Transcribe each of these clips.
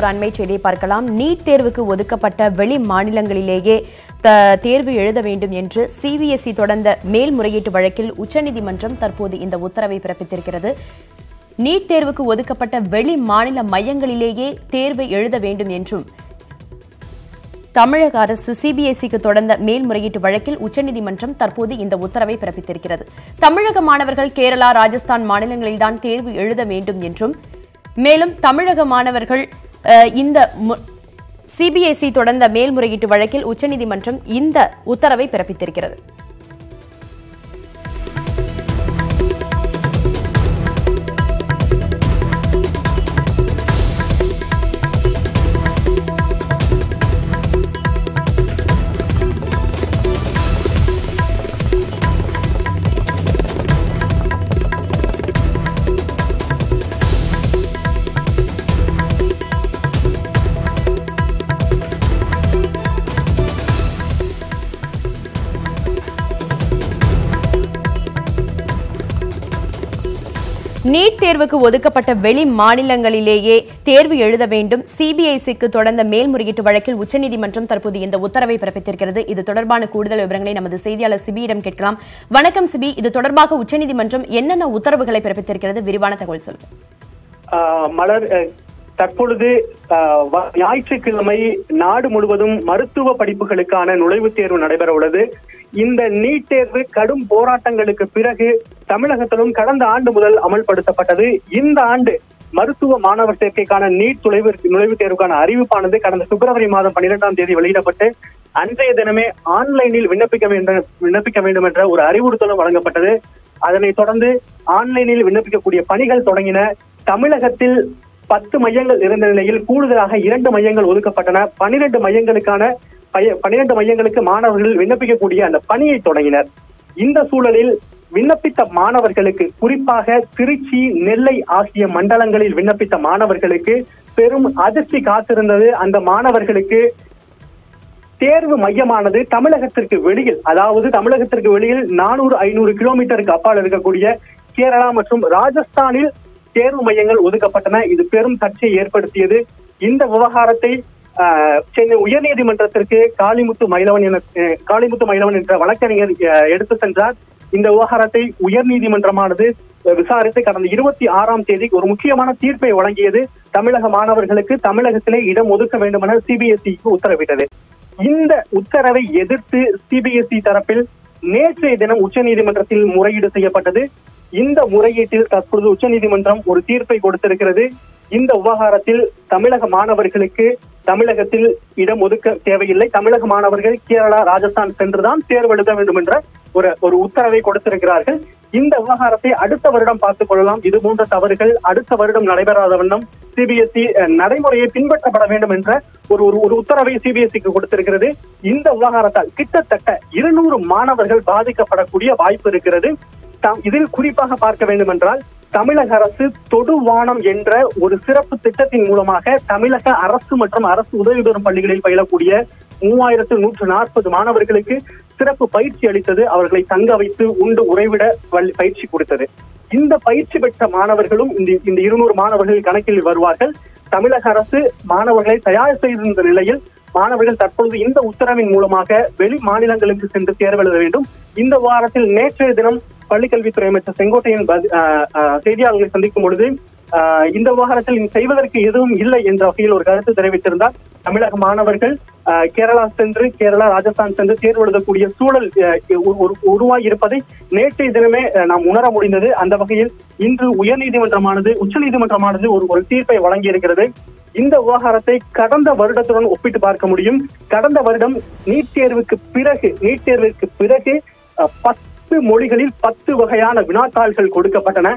வந்துள்ள ஒரு அண்மை செய்தியை பார்க்கலாம். நீட் தேர்வுக்கு ஒதுக்கப்பட்ட வெளி மாநிலங்களிலேயே தேர்வு எழுத வேண்டும் என்று சிபிஎஸ்இ தொடர்ந்த மேல்முறையீட்டு வழக்கில் உச்சநீதிமன்றம் தற்போது இந்த உத்தரவை பிறப்பித்திருக்கிறது. நீட் தேர்வுக்கு ஒதுக்கப்பட்ட வெளி மாநில மையங்களிலேயே தேர்வை எழுத வேண்டும் என்றும் தமிழக அரசு சிபிஎஸ்இக்கு தொடர்ந்த மேல்முறையீட்டு வழக்கில் உச்சநீதிமன்றம் தற்போது இந்த உத்தரவை பிறப்பித்திருக்கிறது. தமிழக மாணவர்கள் கேரளா ராஜஸ்தான் மாநிலங்களில்தான் தேர்வு எழுத வேண்டும் என்றும் மேலும் தமிழக மாணவர்கள் இந்த சிபிஎஸ்இ தொடர்ந்த மேல்முறையீட்டு வழக்கில் உச்சநீதிமன்றம் இந்த உத்தரவை பிறப்பித்திருக்கிறது. நீட் தேர்வுக்கு ஒதுக்கப்பட்ட வெளி மாநிலங்களிலேயே தேர்வு எழுத வேண்டும். சிபிஐசிக்கு தொடர்ந்த மேல்முறையீட்டு வழக்கில் உச்சநீதிமன்றம் தற்போது இந்த உத்தரவை பிறப்பித்திருக்கிறது. இது தொடர்பான கூடுதல் விவரங்களை நமது செய்தியாளர் சிபியிடம் கேட்கலாம். வணக்கம் சிபி. இது தொடர்பாக உச்சநீதிமன்றம் என்னென்ன உத்தரவுகளை பிறப்பித்திருக்கிறது? விரிவான தகவல் சொல்லுங்க. மலர் தற்பொழுது வ- ஞாயிற்றுக்கிழமை நாடு முழுவதும் மருத்துவ படிப்புகளுக்கான நுழைவுத் தேர்வு நடைபெற உள்ளது இந்த நீட் தேர்வு கடும் போராட்டங்களுக்கு பிறகு தமிழகத்திலும் கடந்த ஆண்டு முதல் அமல்படுத்தப்பட்டது. இந்த ஆண்டு மருத்துவ மாணவர் சேர்க்கைக்கான நீட் நுழைவு நுழைவுத் தேர்வுக்கான அறிவிப்பானது கடந்த பிப்ரவரி மாதம் பன்னிரெண்டாம் தேதி வெளியிடப்பட்டு அன்றைய தினமே ஆன்லைனில் விண்ணப்பிக்க வேண்டும் விண்ணப்பிக்க வேண்டும் என்ற ஒரு அறிவுறுத்தலும் வழங்கப்பட்டது. அதனைத் தொடர்ந்து ஆன்லைனில் விண்ணப்பிக்கக்கூடிய பணிகள் தொடங்கின தமிழகத்தில் பத்து மையங்கள் இருந்த நிலையில் கூடுதலாக இரண்டு மையங்கள் ஒதுக்கப்பட்டன. பனிரெண்டு மையங்களுக்கான பய- பன்னிரண்டு மையங்களுக்கு மாணவர்கள் விண்ணப்பிக்கக்கூடிய அந்த பணியை தொடங்கினர். இந்த சூழலில் விண்ணப்பித்த மாணவர்களுக்கு குறிப்பாக திருச்சி நெல்லை ஆகிய மண்டலங்களில் விண்ணப்பித்த மாணவர்களுக்கு பெரும் அதிர்ச்சி காத்திருந்தது. அந்த மாணவர்களுக்கு தேர்வு மையமானது தமிழகத்திற்கு வெளியில் அதாவது தமிழகத்திற்கு வெளியில் நானூறு ஐநூறு கிலோமீட்டருக்கு அப்பால் இருக்கக்கூடிய கேரளா மற்றும் ராஜஸ்தானில் தேர்வு மையங்கள் ஒதுக்கப்பட்டன. இது பெரும் சர்ச்சையை ஏற்படுத்தியது. இந்த விவகாரத்தை சென்னை உயர்நீதிமன்றத்திற்கு காளிமுத்து மயிலவன் என காளிமுத்து மயிலவன் என்ற வழக்கறிஞர் எடுத்து சென்றார். இந்த விவகாரத்தை உயர்நீதிமன்றமானது விசாரித்து கடந்த இருபத்தி ஆறாம் தேதி ஒரு முக்கியமான தீர்ப்பை வழங்கியது. தமிழக மாணவர்களுக்கு தமிழகத்திலே இடம் ஒதுக்க வேண்டும் என சிபிஎஸ்இக்கு உத்தரவிட்டது. இந்த உத்தரவை எதிர்த்து சிபிஎஸ்இ தரப்பில் நேற்றைய தினம் உச்சநீதிமன்றத்தில் முறையீடு செய்யப்பட்டது. இந்த முறையீட்டில் தற்பொழுது உச்சநீதிமன்றம் ஒரு தீர்ப்பை கொடுத்திருக்கிறது. இந்த விவகாரத்தில் தமிழக மாணவர்களுக்கு தமிழகத்தில் இடம் ஒதுக்க தேவையில்லை. தமிழக மாணவர்கள் கேரளா ராஜஸ்தான் சென்றுதான் தேர்வு எழுத வேண்டும் என்ற ஒரு ஒரு உத்தரவை கொடுத்திருக்கிறார்கள். இந்த விவகாரத்தை அடுத்த வருடம் பார்த்துக் கொள்ளலாம். இது போன்ற தவறுகள் அடுத்த வருடம் நடைபெறாத வண்ணம் சிபிஎஸ்இ நடைமுறையை பின்பற்றப்பட வேண்டும் என்ற ஒரு ஒரு ஒரு உத்தரவை சிபிஎஸ்இக்கு கொடுத்திருக்கிறது. இந்த விவகாரத்தால் கிட்டத்தட்ட இருநூறு மாணவர்கள் பாதிக்கப்படக்கூடிய வாய்ப்பு இருக்கிறது. இதில் குறிப்பாக பார்க்க வேண்டும் என்றால் தமிழக அரசு தொடுவானம் என்ற ஒரு சிறப்பு திட்டத்தின் மூலமாக தமிழக அரசு மற்றும் அரசு உதவி பெறும் பள்ளிகளில் பயிலக்கூடிய மூவாயிரத்து நூற்று நாற்பது மாணவர்களுக்கு சிறப்பு பயிற்சி அளித்தது. அவர்களை தங்க வைத்து உண்டு உறைவிட பயிற்சி கொடுத்தது. இந்த பயிற்சி பெற்ற மாணவர்களும் இந்த இந்த இருநூறு மாணவர்கள் கணக்கில் வருவார்கள். தமிழக அரசு மாணவர்களை தயார் செய்திருந்த நிலையில் மாணவர்கள் தற்பொழுது இந்த உத்தரவின் மூலமாக வெளி மாநிலங்களுக்கு சென்று தேர்வெழுத வேண்டும். இந்த வாரத்தில் நேற்றைய தினம் பள்ளிக்கல்வித்துறை அமைச்சர் செங்கோட்டையன் செய்தியாளர்களை சந்திக்கும் பொழுது இந்த விவகாரத்தில் செய்வதற்கு எதுவும் இல்லை என்ற வகையில் ஒரு கருத்து தெரிவித்திருந்தார். தமிழக மாணவர்கள் கேரளா சென்று கேரளா ராஜஸ்தான் சென்று தேர்வு எழுதக்கூடிய சூழல் உருவாகி இருப்பதை நேற்றைய தினமே நாம் உணர முடிந்தது. அந்த வகையில் இன்று உயர்நீதிமன்றமானது உச்சநீதிமன்றமானது ஒரு ஒரு தீர்ப்பை வழங்கியிருக்கிறது. இந்த விவகாரத்தை கடந்த வருடத்துடன் ஒப்பிட்டு பார்க்க முடியும். கடந்த வருடம் நீட் தேர்வுக்கு பிறகு நீட் தேர்விற்கு பிறகு பத்து பத்து மொழிகளில் பத்து வகையான வினாத்தாள்கள் கொடுக்கப்பட்டன.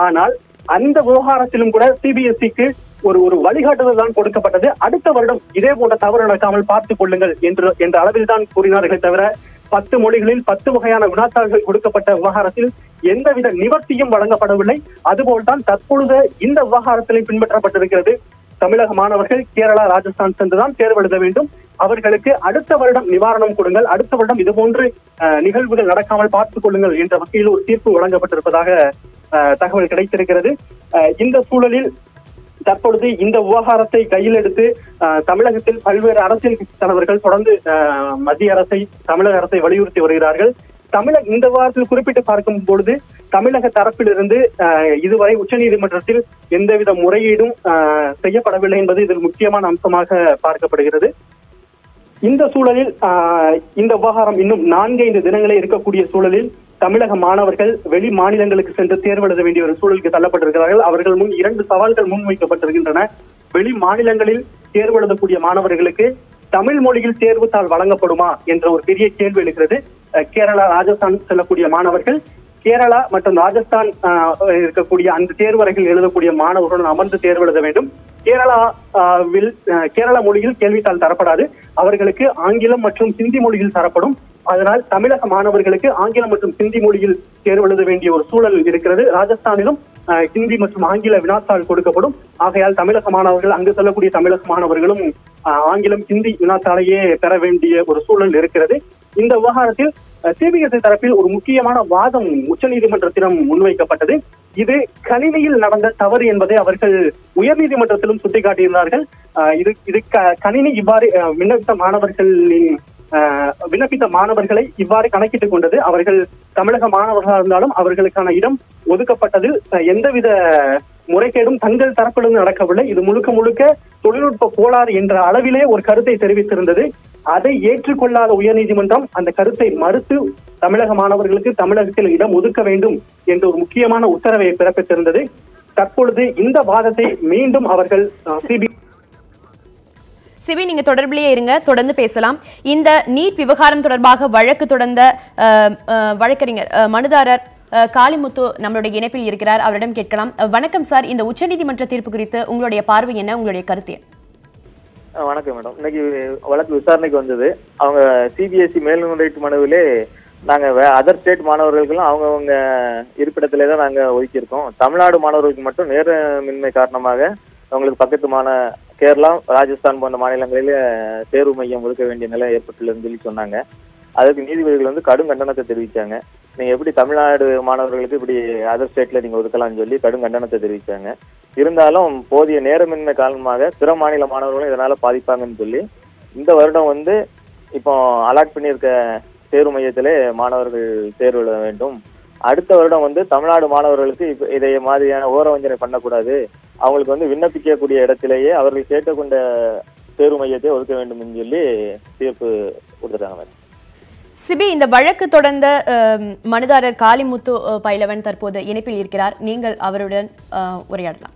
ஆனால் அந்த விவகாரத்திலும் கூட சிபிஎஸ்இக்கு ஒரு ஒரு வழிகாட்டுதல் தான் கொடுக்கப்பட்டது. அடுத்த வருடம் இதே போன்ற தவறு நடக்காமல் பார்த்துக் கொள்ளுங்கள் என்று என்ற அளவில் தான் கூறினார்களே தவிர பத்து மொழிகளில் பத்து வகையான வினாத்தாள்கள் கொடுக்கப்பட்ட விவகாரத்தில் எந்தவித நிவர்த்தியும் வழங்கப்படவில்லை. அதுபோல்தான் தற்பொழுது இந்த விவகாரத்திலே பின்பற்றப்பட்டிருக்கிறது. தமிழக மாணவர்கள் கேரளா ராஜஸ்தான் சென்றுதான் தேர்வு எழுத வேண்டும். அவர்களுக்கு அடுத்த வருடம் நிவாரணம் கொடுங்கள். அடுத்த வருடம் இதுபோன்று அஹ், நிகழ்வுகள் நடக்காமல் பார்த்துக் கொள்ளுங்கள் என்ற வகையில் ஒரு தீர்ப்பு வழங்கப்பட்டிருப்பதாக அஹ், தகவல் கிடைத்திருக்கிறது. அஹ், இந்த சூழலில் தற்பொழுது இந்த விவகாரத்தை கையில் எடுத்து அஹ், தமிழகத்தில் பல்வேறு அரசியல் கட்சி தலைவர்கள் தொடர்ந்து அஹ், மத்திய அரசை தமிழக அரசை வலியுறுத்தி வருகிறார்கள். தமிழக இந்த வாரத்தில் குறிப்பிட்டு பார்க்கும் பொழுது தமிழக தரப்பிலிருந்து அஹ், இதுவரை உச்சநீதிமன்றத்தில் எந்தவித முறையீடும் செய்யப்படவில்லை என்பது இதில் முக்கியமான அம்சமாக பார்க்கப்படுகிறது. இந்த சூழலில் இந்த விவகாரம் இன்னும் நான்கைந்து தினங்களே இருக்கக்கூடிய சூழலில் தமிழக மாணவர்கள் வெளி மாநிலங்களுக்கு சென்று தேர்வு எழுத வேண்டிய ஒரு சூழலுக்கு தள்ளப்பட்டிருக்கிறார்கள். அவர்கள் முன் இரண்டு சவால்கள் முன்வைக்கப்பட்டிருக்கின்றன வெளி மாநிலங்களில் தேர்வு எழுதக்கூடிய மாணவர்களுக்கு தமிழ் மொழியில் தேர்வுத்தாள் வழங்கப்படுமா என்ற ஒரு பெரிய கேள்வி எழுகிறது கேரளா ராஜஸ்தான் செல்லக்கூடிய மாணவர்கள் கேரளா மற்றும் ராஜஸ்தான் இருக்கக்கூடிய அந்த தேர்வறைகள் எழுதக்கூடிய மாணவர்களுடன் அமர்ந்து தேர்வு எழுத வேண்டும். கேரளா வில் கேரள மொழியில் கேள்வித்தாள் தரப்படாது. அவர்களுக்கு ஆங்கிலம் மற்றும் சிந்தி மொழியில் தரப்படும். அதனால் தமிழக மாணவர்களுக்கு ஆங்கிலம் மற்றும் சிந்தி மொழியில் தேர்வு எழுத வேண்டிய ஒரு சூழல் இருக்கிறது. ராஜஸ்தானிலும் ஹிந்தி மற்றும் ஆங்கில வினாத்தாள் கொடுக்கப்படும். ஆகையால் தமிழக மாணவர்கள் அங்கு செல்லக்கூடிய தமிழக மாணவர்களும் ஆங்கிலம் ஹிந்தி வினாத்தாளையே பெற வேண்டிய ஒரு சூழல் இருக்கிறது. இந்த விவகாரத்தில் சிபிஎஸ்இ தரப்பில் ஒரு முக்கியமான வாதம் உச்சநீதிமன்றத்திடம் முன்வைக்கப்பட்டது. இது கணினியில் நடந்த தவறு என்பதை அவர்கள் உயர்நீதிமன்றத்திலும் சுட்டிக்காட்டியிருந்தார்கள். இது இது க- கணினி இவ்வாறு விண்ணப்பித்த மாணவர்களின் ஆஹ், விண்ணப்பித்த மாணவர்களை இவ்வாறு கணக்கிட்டுக் கொண்டது. அவர்கள் தமிழக மாணவர்களாக இருந்தாலும் அவர்களுக்கான இடம் ஒதுக்கப்பட்டதில் எந்தவித முறைகேடும் தங்கள் தரப்பிலிருந்து நடக்கவில்லை. இது முழுக்க முழுக்க தொழில்நுட்ப கோளாறு என்ற அளவிலே ஒரு கருத்தை தெரிவித்திருந்தது. அதை ஏற்றுக்கொள்ளாத உயர்நீதிமன்றம் அந்த கருத்தை மறுத்து தமிழக மாணவர்களுக்கு தமிழகத்தில் இடம் ஒதுக்க வேண்டும் என்ற ஒரு முக்கியமான உத்தரவை பிறப்பித்திருந்தது. தற்பொழுது இந்த வாதத்தை மீண்டும் அவர்கள் சிபி சிவி நீங்க தொடர்பிலேயே இருங்க. தொடர்ந்து பேசலாம். இந்த நீட் விவகாரம் தொடர்பாக வழக்கு தொடர்ந்த வழக்கறிஞர் மனுதாரர் காளிமுத்து நம்மளுடைய இணைப்பில் இருக்கிறார். அவரிடம் கேட்கலாம். வணக்கம் சார். இந்த உச்சநீதிமன்ற தீர்ப்பு குறித்து உங்களுடைய பார்வை என்ன? உங்களுடைய கருத்து வணக்கம் மேடம். இன்னைக்கு வழக்கு விசாரணைக்கு வந்தது. அவங்க சிபிஎஸ்சி மேல்முறையீட்டு மனுவிலே நாங்கள் அதர் ஸ்டேட் மாணவர்களுக்கெல்லாம் அவங்கவுங்க இருப்பிடத்திலே தான் நாங்கள் ஒதுக்கியிருக்கோம். தமிழ்நாடு மாணவர்களுக்கு மட்டும் நேரமின்மை காரணமாக அவங்களுக்கு பக்கத்து மாநில கேரளா ராஜஸ்தான் போன்ற மாநிலங்களிலே தேர்வு மையம் ஒதுக்க வேண்டிய நிலை ஏற்பட்டுள்ளதுன்னு சொல்லி சொன்னாங்க. அதுக்கு நீதிபதிகள் வந்து கடும் கண்டனத்தை தெரிவிச்சாங்க. நீங்க எப்படி தமிழ்நாடு மாணவர்களுக்கு இப்படி அதர் ஸ்டேட்ல நீங்க ஒதுக்கலாம்னு சொல்லி கடும் கண்டனத்தை தெரிவிச்சாங்க. இருந்தாலும் போதிய நேரமின்மை காரணமாக பிற மாநில மாணவர்களும் இதனால பாதிப்பாங்கன்னு சொல்லி இந்த வருடம் வந்து இப்போ அலாட் பண்ணியிருக்க தேர்வு மையத்திலே மாணவர்கள் தேர்வு எழுத வேண்டும். அடுத்த வருடம் வந்து தமிழ்நாடு மாணவர்களுக்கு இப்போ இதை மாதிரியான ஓரவஞ்சனை பண்ணக்கூடாது. அவங்களுக்கு வந்து விண்ணப்பிக்கக்கூடிய இடத்திலேயே அவர்கள் கேட்டுக்கொண்ட தேர்வு மையத்தை ஒதுக்க வேண்டும் சொல்லி தீர்ப்பு கொடுத்துட்டாங்க சிபி இந்த வழக்கு தொடர்ந்த அஹ், மனுதாரர் காளிமுத்து பைலவன் தற்போது இணைப்பில் இருக்கிறார். நீங்கள் அவருடன் உரையாடலாம்.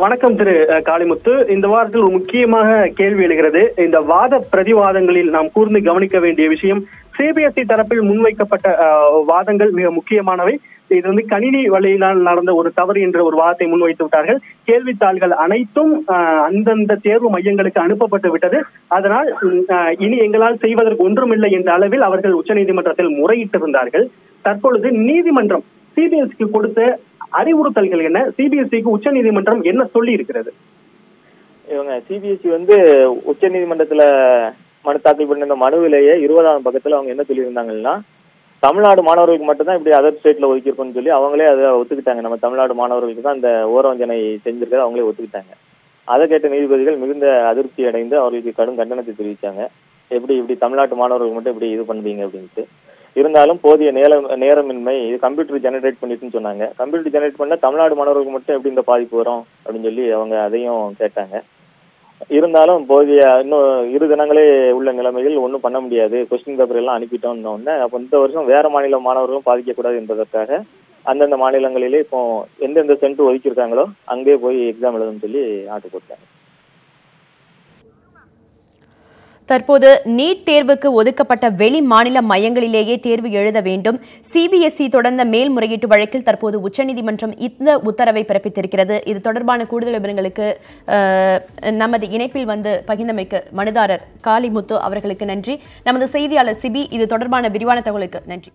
வணக்கம் திரு காளிமுத்து. இந்த வாரத்தில் ஒரு முக்கியமாக கேள்வி எழுகிறது. இந்த வாத பிரதிவாதங்களில் நாம் கூர்ந்து கவனிக்க வேண்டிய விஷயம் சிபிஎஸ்இ தரப்பில் முன்வைக்கப்பட்ட ஆஹ், வாதங்கள் மிக முக்கியமானவை. இது வந்து கணினி வழியினால் நடந்த ஒரு தவறு என்ற ஒரு வார்த்தை முன்வைத்து விட்டார்கள். கேள்வித்தாள்கள் அனைத்தும் அந்தந்த தேர்வு மையங்களுக்கு அனுப்பப்பட்டு விட்டது. அதனால் இனி எங்களால் செய்வதற்கு ஒன்றுமில்லை என்ற அளவில் அவர்கள் உச்சநீதிமன்றத்தில் முறையிட்டிருந்தார்கள். தற்பொழுது நீதிமன்றம் சிபிஎஸ்இக்கு கொடுத்த அறிவுறுத்தல்கள் என்ன? சிபிஎஸ்இக்கு உச்ச நீதிமன்றம் என்ன சொல்லி இருக்கிறது இவங்க சிபிஎஸ்சி வந்து உச்ச நீதிமன்றத்துல மனு தாக்கல் பண்ணிருந்த மனுவிலேயே இருபதாம் பக்கத்துல அவங்க என்ன சொல்லியிருந்தாங்கன்னா தமிழ்நாடு மாணவர்களுக்கு மட்டும்தான் இப்படி அதர் ஸ்டேட்ல ஒதுக்கியிருக்கோம்னு சொல்லி அவங்களே அதை ஒத்துக்கிட்டாங்க. நம்ம தமிழ்நாடு மாணவர்களுக்கு தான் அந்த ஓரவஞ்சனை செஞ்சிருக்கிறது அவங்களே ஒத்துக்கிட்டாங்க. அதை கேட்ட நீதிபதிகள் மிகுந்த அதிருப்தி அடைந்து அவர்களுக்கு கடும் கண்டனத்தை தெரிவித்தாங்க எப்படி இப்படி தமிழ்நாட்டு மாணவர்களுக்கு மட்டும் இப்படி இது பண்ணுவீங்க அப்படின்ட்டு. இருந்தாலும் போதிய நேரம் நேரமின்மை இது கம்ப்யூட்டர் ஜெனரேட் பண்ணிட்டுன்னு சொன்னாங்க. கம்ப்யூட்டர் ஜெனரேட் பண்ண தமிழ்நாடு மாணவர்களுக்கு மட்டும் எப்படி இந்த பாதிப்பு வரும் அப்படின்னு சொல்லி அவங்க அதையும் கேட்டாங்க. இருந்தாலும் போதிய இன்னும் இரு தினங்களே உள்ள நிலைமையில் ஒன்றும் பண்ண முடியாது. கொஸ்டின் பேப்பர் எல்லாம் அனுப்பிட்டோம்னு உடனே அப்போ இந்த வருஷம் வேற மாநில மாணவர்களும் பாதிக்கக்கூடாது என்பதற்காக அந்தந்த மாநிலங்களிலே இப்போ எந்தெந்த சென்ட் ஒதுக்கியிருக்காங்களோ அங்கேயே போய் எக்ஸாம் எழுதணும்னு சொல்லி ஆட்டு போட்டாங்க தற்போது நீட் தேர்வுக்கு ஒதுக்கப்பட்ட வெளி மாநில மையங்களிலேயே தேர்வு எழுத வேண்டும். சிபிஎஸ்இ தொடர்ந்த மேல்முறையீட்டு வழக்கில் தற்போது உச்சநீதிமன்றம் இந்த உத்தரவை பிறப்பித்திருக்கிறது. இது தொடர்பான கூடுதல் விவரங்களுக்கு நமது இணைப்பில் வந்து பகிர்ந்தமைக்கு மனுதாரர் காளிமுத்து அவர்களுக்கு நன்றி. நமது செய்தியாளர் சிபி இது தொடர்பான விரிவான தகவலுக்கு நன்றி.